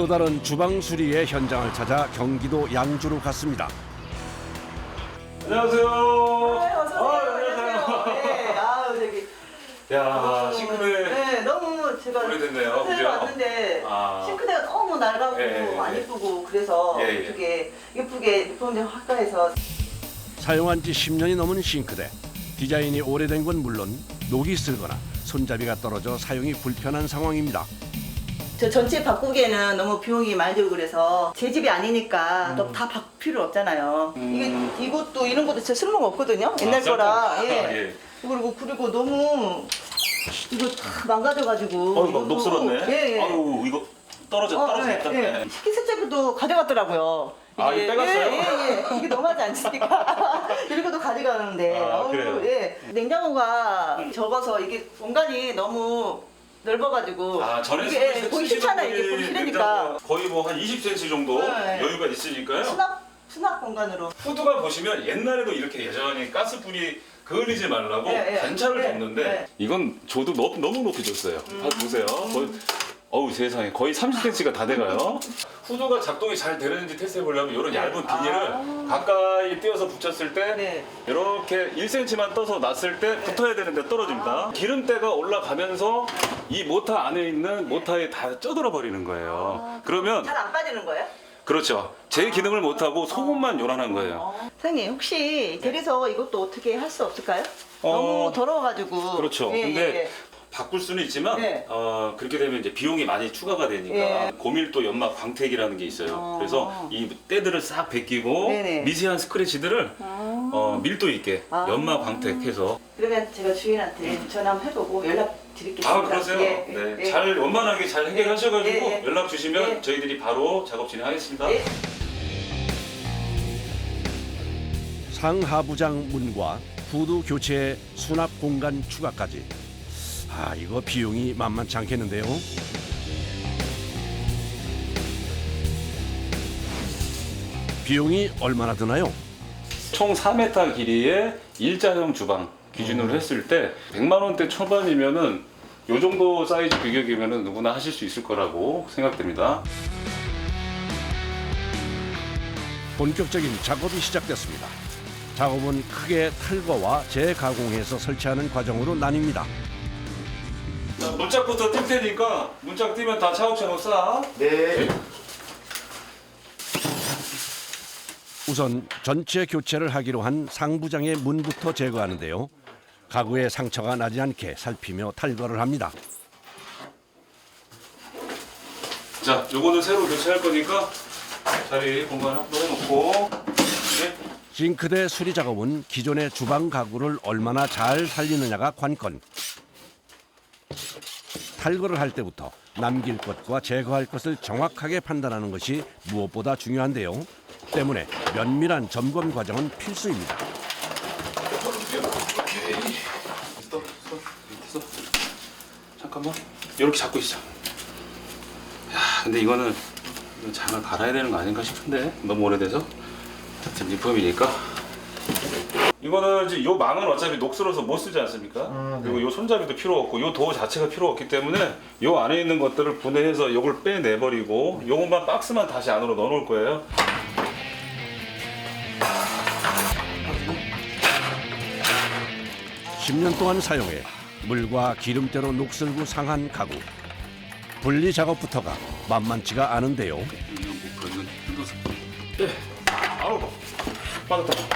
또 다른 주방 수리의 현장을 찾아 경기도 양주로 갔습니다. 안녕하세요. 네, 어서 아, 오세요. 안녕하세요. 네, 아우 저기. 야, 싱크대 네, 너무 제가 오래됐네요, 새로 그죠? 왔는데 아. 싱크대가 너무 낡았고 예, 예, 안 예. 예쁘고 그래서 예, 예. 예쁘게 예쁘게 리폼 학과에서 사용한 지 10년이 넘은 싱크대. 디자인이 오래된 건 물론 녹이 슬거나 손잡이가 떨어져 사용이 불편한 상황입니다. 저 전체 바꾸기에는 너무 비용이 많이 들고 그래서 제 집이 아니니까 또 다 바꿀 필요 없잖아요. 음. 이게 이것도 이런 것도 진짜 쓸모가 없거든요. 옛날 아, 거라. 예. 아, 예. 그리고 그리고 너무 이거 다 망가져가지고. 어, 이거 이것도- 녹슬었네. 예, 예. 아유, 이거 떨어져, 어, 떨어졌다. 예, 예. 식기세척기도 가져갔더라고요. 아, 이거 빼갔어요? 예, 예, 예. 이게 너무하지 않습니까? 이런 것도 가져가는데. 아, 어우, 그래요? 예. 냉장고가 적어서 이게 공간이 너무 넓어가지고. 아, 전에 이게, 보기 싫잖아요. 이게 보기 싫으니까. 거의 뭐 한 20cm 정도 네. 여유가 있으니까요. 수납, 수납 공간으로. 후드가 보시면 옛날에도 이렇게 여전히 가스불이 그을리지 말라고 예, 예. 단차를 예, 줬는데 예. 이건 저도 너무, 너무 높이 줬어요. 음. 봐 보세요. 거의, 어우 세상에 거의 30cm가 다 돼가요. 후드가 작동이 잘 되는지 테스트해 보려면 이런 얇은 비닐을 아. 가까이 띄어서 붙였을 때 네. 이렇게 1cm만 떠서 놨을 때 붙어야 되는데 떨어집니다. 기름때가 올라가면서 이 모터 안에 있는 모터에 다 쪄들어 버리는 거예요. 그러면 잘 안 빠지는 거예요? 그렇죠. 제 기능을 못 하고 소금만 요란한 거예요. 선생님, 혹시 대리석 이것도 어떻게 할 수 없을까요? 어, 너무 더러워가지고. 그렇죠. 예, 근데 예, 예. 바꿀 수는 있지만 네. 어, 그렇게 되면 이제 비용이 많이 추가가 되니까 예. 고밀도 연막 광택이라는 게 있어요. 어. 그래서 이 때들을 싹 벗기고 네네. 미세한 스크래치들을 어, 밀도 있게 아. 연막 광택해서 그러면 제가 주인한테 전화 한번 해보고 연락 드리겠습니다. 아 그러세요? 예, 네. 예. 잘 원만하게 잘 해결하셔가지고 예, 예. 연락 주시면 예. 저희들이 바로 작업 진행하겠습니다. 예. 상하부장 문과 후드 교체 수납 공간 추가까지. 아, 이거 비용이 만만치 않겠는데요. 비용이 얼마나 드나요? 총 4m 길이의 일자형 주방 기준으로 했을 때 100만 원대 초반이면은 요 정도 사이즈 규격이면은 누구나 하실 수 있을 거라고 생각됩니다. 본격적인 작업이 시작됐습니다. 작업은 크게 탈거와 재가공해서 설치하는 과정으로 나뉩니다. 자, 문짝부터 뛸 테니까 문짝 뛰면 다 차곡차곡 쌓아. 네. 우선 전체 교체를 하기로 한 상부장의 문부터 제거하는데요. 가구에 상처가 나지 않게 살피며 탈거를 합니다. 자, 요거는 새로 교체할 거니까 자리 공간 확보해 놓고. 네. 싱크대 수리 작업은 기존의 주방 가구를 얼마나 잘 살리느냐가 관건. 탈거를 할 때부터 남길 것과 제거할 것을 정확하게 판단하는 것이 무엇보다 중요한데요. 때문에 면밀한 점검 과정은 필수입니다. 잠깐만. 이렇게 잡고 있어. 야, 근데 이거는 이거 장을 갈아야 되는 거 아닌가 싶은데 너무 오래돼서. 하여튼 리폼이니까. 이거는 이제 요 망은 어차피 녹슬어서 못 쓰지 않습니까? 아, 네. 그리고 요 손잡이도 필요 없고 요도 자체가 필요 없기 때문에 요 안에 있는 것들을 분해해서 요걸 빼내버리고 요것만 박스만 다시 안으로 넣어놓을 거예요. 10년 동안 사용해 물과 기름때로 녹슬고 상한 가구. 분리 작업부터가 만만치가 않은데요. 빼. 아우 빠졌다.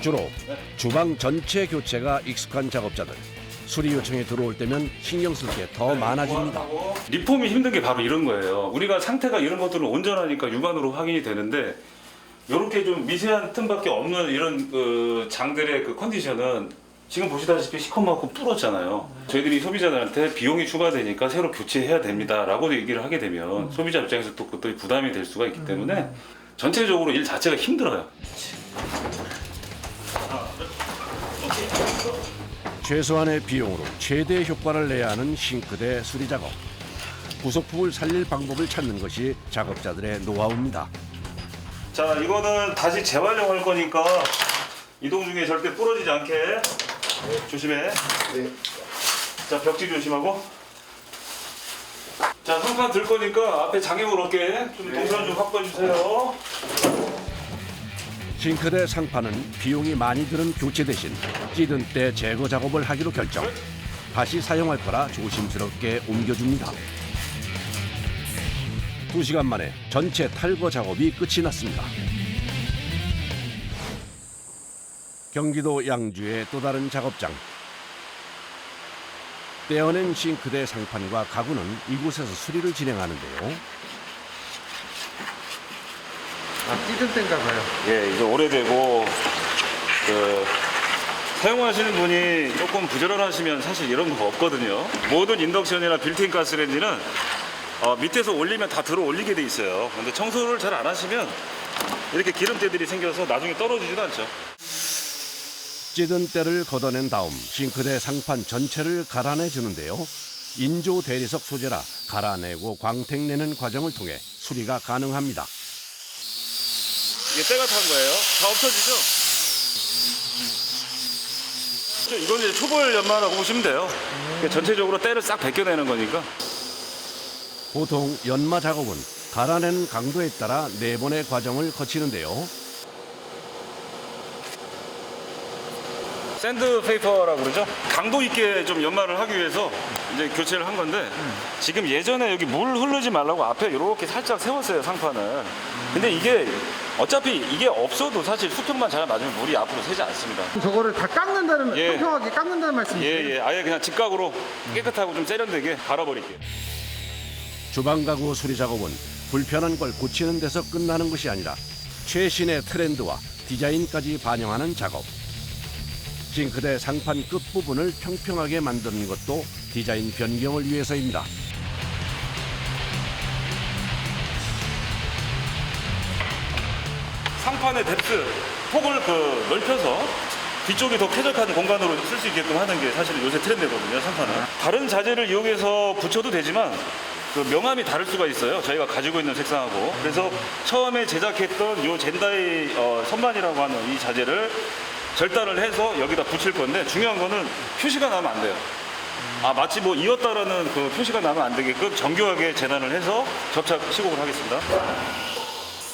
주로 주방 전체 교체가 익숙한 작업자들. 수리 요청이 들어올 때면 신경 쓸 게 더 많아집니다. 리폼이 힘든 게 바로 이런 거예요. 우리가 상태가 이런 것들은 온전하니까 육안으로 확인이 되는데 이렇게 좀 미세한 틈밖에 없는 이런 그 장들의 그 컨디션은 지금 보시다시피 시커멓고 뚫었잖아요. 저희들이 소비자들한테 비용이 추가되니까 새로 교체해야 됩니다라고 얘기를 하게 되면 소비자 입장에서 또 그것도 부담이 될 수가 있기 때문에 전체적으로 일 자체가 힘들어요. 최소한의 비용으로 최대 효과를 내야 하는 싱크대 수리 작업. 부속품을 살릴 방법을 찾는 것이 작업자들의 노하우입니다. 자 이거는 다시 재활용할 거니까 이동 중에 절대 부러지지 않게 조심해. 네. 자 벽지 조심하고. 자자 상판 들 거니까 앞에 장애물 없게 좀 동선 좀 확보해 주세요. 싱크대 상판은 비용이 많이 드는 교체 대신 찌든 때 제거 작업을 하기로 결정. 다시 사용할 거라 조심스럽게 옮겨줍니다. 두 시간 만에 전체 탈거 작업이 끝이 났습니다. 경기도 양주의 또 다른 작업장. 떼어낸 싱크대 상판과 가구는 이곳에서 수리를 진행하는데요. 아, 찌든 때인가 봐요. 예, 이제 오래되고 그 사용하시는 분이 조금 부지런하시면 사실 이런 거 없거든요. 모든 인덕션이나 빌트인 가스레인지는 어, 밑에서 올리면 다 들어 올리게 돼 있어요. 근데 청소를 잘 안 하시면 이렇게 기름때들이 생겨서 나중에 떨어지지도 않죠. 찌든 때를 걷어낸 다음 싱크대 상판 전체를 갈아내 주는데요. 인조 대리석 소재라 갈아내고 광택내는 과정을 통해 수리가 가능합니다. 이게 때가 탄 거예요. 다 없어지죠? 저 이건 이제 초벌 연마라고 보시면 돼요. 전체적으로 때를 싹 벗겨내는 거니까. 보통 연마 작업은 갈아낸 강도에 따라 네 번의 과정을 거치는데요. 샌드 페이퍼라고 그러죠. 강도 있게 좀 연마를 하기 위해서 이제 교체를 한 건데 지금 예전에 여기 물 흐르지 말라고 앞에 이렇게 살짝 세웠어요 상판을. 근데 이게 어차피 이게 없어도 사실 수평만 잘 맞으면 물이 앞으로 새지 않습니다. 저거를 다 깎는다는, 예. 평평하게 깎는다는 말씀이세요? 예, 예. 아예 그냥 직각으로 깨끗하고 좀 세련되게 갈아버릴게요. 주방 가구 수리 작업은 불편한 걸 고치는 데서 끝나는 것이 아니라 최신의 트렌드와 디자인까지 반영하는 작업. 싱크대 상판 끝부분을 평평하게 만드는 것도 디자인 변경을 위해서입니다. 상판의 뎁스 폭을 그 넓혀서 뒤쪽이 더 쾌적한 공간으로 쓸 수 있게끔 하는 게 사실은 요새 트렌드거든요, 상판은. 다른 자재를 이용해서 붙여도 되지만 그 명암이 다를 수가 있어요. 저희가 가지고 있는 색상하고. 그래서 처음에 제작했던 요 젠다이 어, 선반이라고 하는 이 자재를 절단을 해서 여기다 붙일 건데 중요한 거는 표시가 나면 안 돼요. 아 마치 뭐 이었다라는 그 표시가 나면 안 되게끔 정교하게 재단을 해서 접착 시공을 하겠습니다.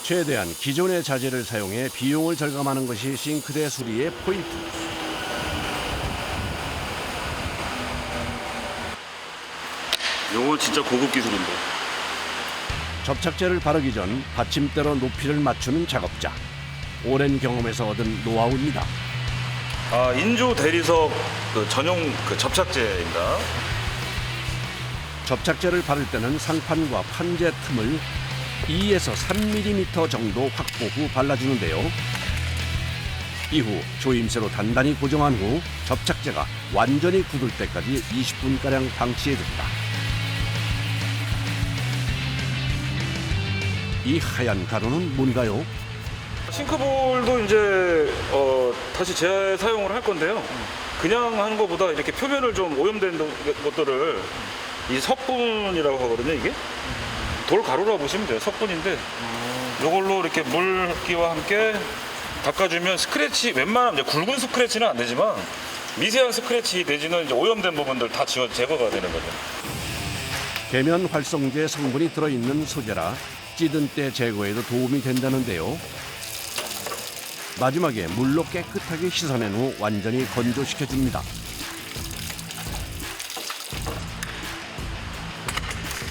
최대한 기존의 자재를 사용해 비용을 절감하는 것이 싱크대 수리의 포인트. 요거 진짜 고급 기술인데. 접착제를 바르기 전 받침대로 높이를 맞추는 작업자. 오랜 경험에서 얻은 노하우입니다. 아, 인조 대리석 그 전용 그 접착제입니다. 접착제를 바를 때는 상판과 판재 틈을 2에서 3mm 정도 확보 후 발라주는데요. 이후 조임새로 단단히 고정한 후 접착제가 완전히 굳을 때까지 20분가량 방치해줍니다. 이 하얀 가루는 뭔가요? 싱크볼도 이제 어, 다시 재사용을 할 건데요. 그냥 하는 것보다 이렇게 표면을 좀 오염된 도- 것들을 이 석분이라고 하거든요, 이게. 돌가루라고 보시면 돼요. 석분인데 이걸로 이렇게 물기와 함께 닦아주면 스크래치 웬만하면 이제 굵은 스크래치는 안 되지만 미세한 스크래치 내지는 이제 오염된 부분들 다 지워 제거가 되는 거죠. 계면 활성제 성분이 들어있는 소재라 찌든 때 제거에도 도움이 된다는데요. 마지막에 물로 깨끗하게 씻어낸 후 완전히 건조시켜 줍니다.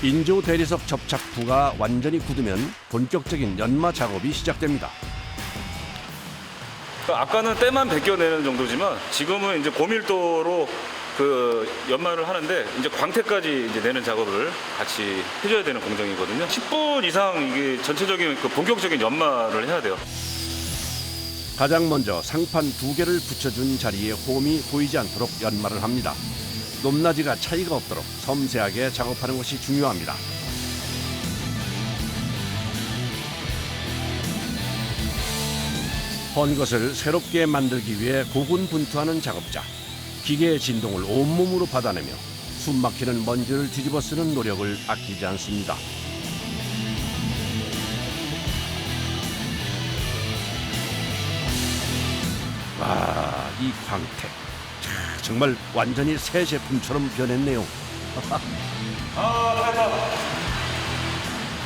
인조 대리석 접착부가 완전히 굳으면 본격적인 연마 작업이 시작됩니다. 아까는 때만 벗겨내는 정도지만 지금은 이제 고밀도로 그 연마를 하는데 이제 광택까지 이제 내는 작업을 같이 해줘야 되는 공정이거든요. 10분 이상 이게 전체적인 그 본격적인 연마를 해야 돼요. 가장 먼저 상판 두 개를 붙여준 자리에 홈이 보이지 않도록 연마를 합니다. 높낮이가 차이가 없도록 섬세하게 작업하는 것이 중요합니다. 헌 것을 새롭게 만들기 위해 고군분투하는 작업자. 기계의 진동을 온몸으로 받아내며 숨막히는 먼지를 뒤집어 쓰는 노력을 아끼지 않습니다. 아, 이 광택. 정말 완전히 새 제품처럼 변했네요. 아,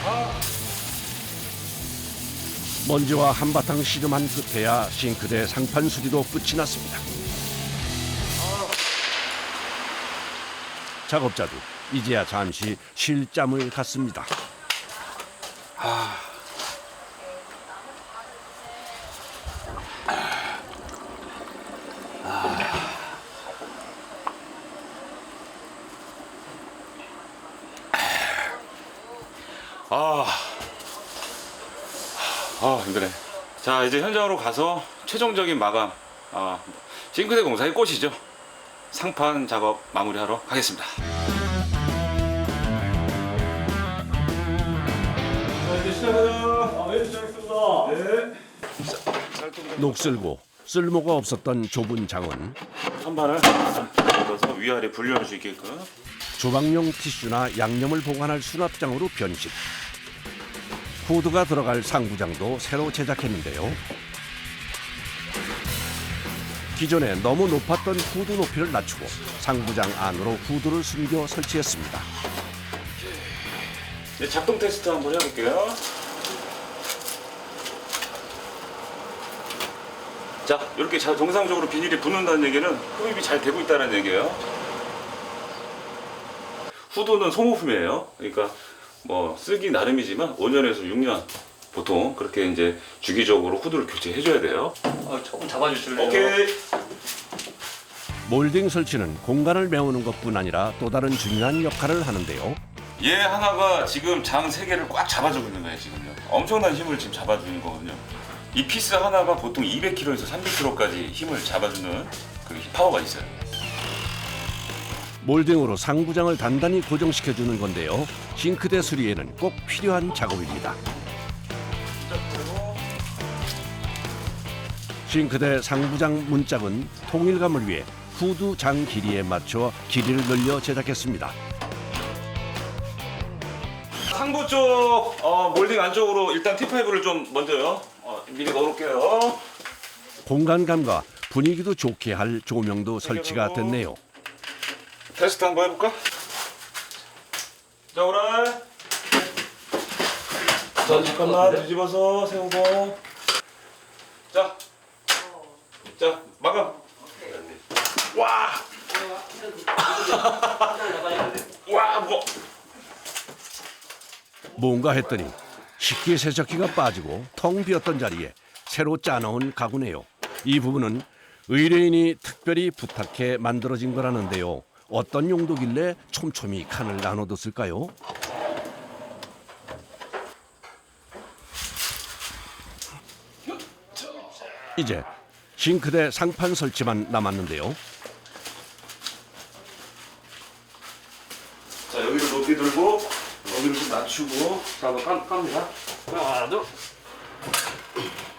아. 먼지와 한바탕 씨름한 끝에야 싱크대 상판 수리도 끝이 났습니다. 작업자도 이제야 잠시 쉴 짬을 갖습니다. 아, 아 힘드네. 자 이제 현장으로 가서 최종적인 마감. 아, 싱크대 공사의 꽃이죠. 상판 작업 마무리하러 가겠습니다. 자 이제 시작하자. 아, 네, 시작했습니다. 네. 녹슬고 쓸모가 없었던 좁은 장은 선반을 넣어서 위아래 분리할 수 있게끔. 조방용 티슈나 양념을 보관할 수납장으로 변신. 후드가 들어갈 상부장도 새로 제작했는데요. 기존에 너무 높았던 후드 높이를 낮추고 상부장 안으로 후드를 숨겨 설치했습니다. 이제 작동 테스트 한번 해볼게요. 자, 이렇게 자- 정상적으로 비닐이 붙는다는 얘기는 흡입이 잘 되고 있다는 얘기예요. 후드는 소모품이에요. 그러니까 뭐 쓰기 나름이지만 5년에서 6년 보통 그렇게 이제 주기적으로 후드를 교체해 줘야 돼요. 어, 조금 잡아주실래요? 오케이. 몰딩 설치는 공간을 메우는 것뿐 아니라 또 다른 중요한 역할을 하는데요. 얘 하나가 지금 장 세 개를 꽉 잡아주고 있는 거예요 지금요. 엄청난 힘을 지금 잡아주는 거거든요. 이 피스 하나가 보통 200kg에서 300kg까지 힘을 잡아주는 그 파워가 있어요. 몰딩으로 상부장을 단단히 고정시켜 주는 건데요. 싱크대 수리에는 꼭 필요한 작업입니다. 싱크대 상부장 문짝은 통일감을 위해 후드 장 길이에 맞춰 길이를 늘려 제작했습니다. 상부 쪽 어, 몰딩 안쪽으로 일단 T5를 좀 먼저요. 어, 미리 넣어놓을게요. 공간감과 분위기도 좋게 할 조명도 설치가 됐네요. 테스트 한번 해볼까? 자 오라. 자 잠깐만 뒤집어서 세우고. 자. 자 마감. 와. 와 뭐. 뭔가 했더니 식기 세척기가 빠지고 텅 비었던 자리에 새로 짜놓은 가구네요. 이 부분은 의뢰인이 특별히 부탁해 만들어진 거라는데요. 어떤 용도길래 촘촘히 칸을 나눠뒀을까요? 이제 싱크대 상판 설치만 남았는데요. 자 여기를 높이 들고 여기를 좀 낮추고 자 한번 까, 깝니다. 하나 둘.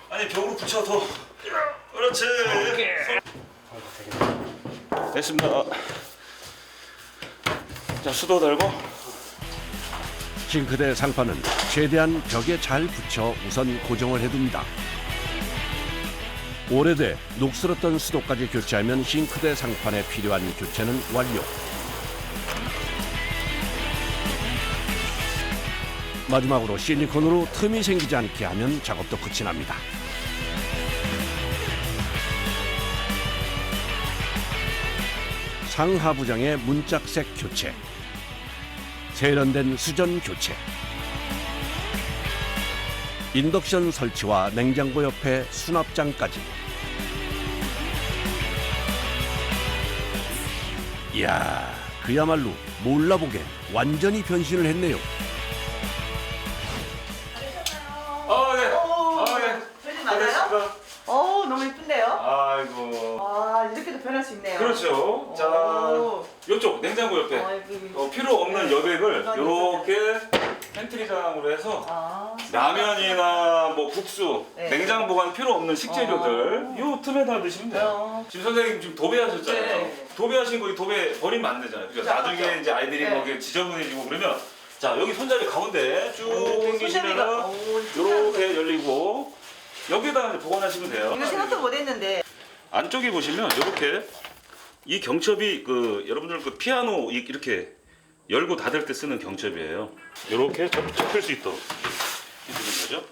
아니 벽으로 붙여 더 그렇지. 됐습니다 자 수도 달고 싱크대 상판은 최대한 벽에 잘 붙여 우선 고정을 해둡니다. 오래돼 녹슬었던 수도까지 교체하면 싱크대 상판에 필요한 교체는 완료. 마지막으로 실리콘으로 틈이 생기지 않게 하면 작업도 끝이 납니다. 상하부장의 문짝색 교체. 세련된 수전 교체. 인덕션 설치와 냉장고 옆에 수납장까지. 이야, 그야말로 몰라보게 완전히 변신을 했네요. 아네아네 별일 많아요? 어 너무 예쁜데요? 아이고 아 이렇게도 변할 수 있네요. 그렇죠. 이쪽 냉장고 옆에 아이고. 어, 필요 없는 여백을 아, 이렇게 팬트리장으로 해서 아. 라면이나 뭐 국수, 네. 냉장 보관 필요 없는 식재료들 어. 요 틈에다 넣으시면 돼요. 어. 지금 선생님 지금 도배하셨잖아요. 네. 도배하신 거이 도배 버리면 안 되잖아요. 그죠? 그렇죠. 나중에 이제 아이들이 네. 뭐 이렇게 지저분해지고 그러면 자 여기 손잡이 가운데 쭉 당기시면은 오, 이렇게 열리고 여기다가 이제 보관하시면 돼요. 이거 생각도 못했는데. 안쪽에 보시면 이렇게 이 경첩이 그 여러분들 그 피아노 이- 이렇게 열고 닫을 때 쓰는 경첩이에요. 이렇게 접, 접힐 수 있도록 해주는 거죠.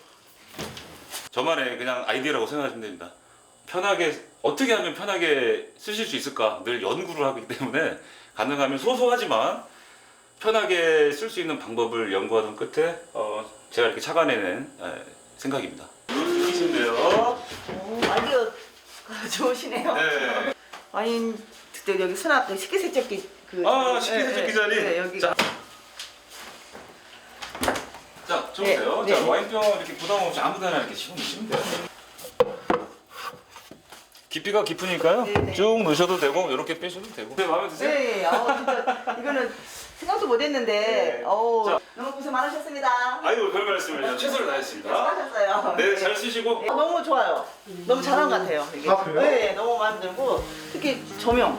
저만의 그냥 아이디어라고 생각하시면 됩니다. 편하게 어떻게 하면 편하게 쓰실 수 있을까 늘 연구를 하기 때문에 가능하면 소소하지만 편하게 쓸 수 있는 방법을 연구하던 끝에 어, 제가 이렇게 착안해낸 예, 생각입니다. 돼요. 오, 아이디어 좋으시네요. 네. 와인 그때 여기 수납 여기 식기세척기 그 아 식기세척기 예, 자리. 예, 여기 자, 자, 좋으세요. 네, 자, 네. 와인병 이렇게 부담 없이 아무데나 이렇게 씌우시면 돼요. 깊이가 깊으니까요. 네, 네. 쭉 넣으셔도 되고 이렇게 빼셔도 되고. 네, 마음에 드세요? 네, 아 진짜 이거는 생각도 못했는데 네. 어우 자. 너무 고생 많으셨습니다. 아이고 별 말씀을요. 최선을 다했습니다. 수고하셨어요. 네, 잘 쓰시고. 네, 너무 좋아요. 너무 잘한 것 같아요. 이게. 아, 그래요? 네, 너무 마음에 들고 특히 조명.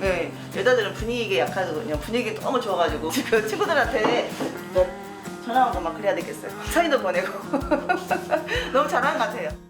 네, 여자들은 분위기에 약하거든요. 분위기 너무 좋아가지고 지금 친구들한테 뭐 전화 온 것만 그래야 되겠어요. 사인도 보내고 너무 잘한 것